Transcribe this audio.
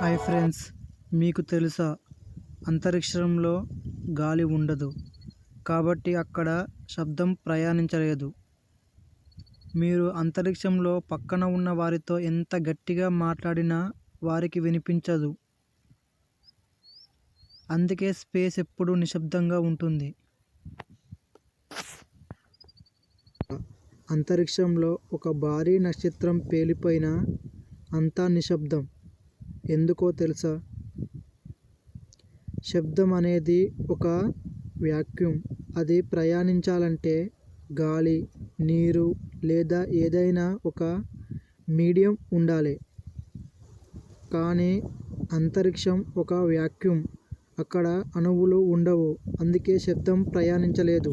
Hi friends మీకు తెలుసా అంతరిక్షంలో గాలి ఉండదు. కాబట్టి అక్కడ శబ్దం ప్రయాణించలేదు. మీరు అంతరిక్షంలో పక్కన ఉన్న వారితో ఎంత గట్టిగా మాట్లాడినా వారికి వినిపించదు. అందుకే స్పేస్ ఎప్పుడూ నిశ్శబ్దంగా ఉంటుంది. అంతరిక్షంలో ఒక భారీ నక్షత్రం పేలిపోయినా అంతా నిశ్శబ్దం. ఎందుకో తెలుసా? శబ్దం అనేది ఒక వ్యాక్యూమ్. అది ప్రయాణించాలంటే గాలి నీరు లేదా ఏదైనా ఒక మీడియం ఉండాలి. కానీ అంతరిక్షం ఒక వ్యాక్యూమ్. అక్కడ అణువులు ఉండవు. అందుకే శబ్దం ప్రయాణించలేదు.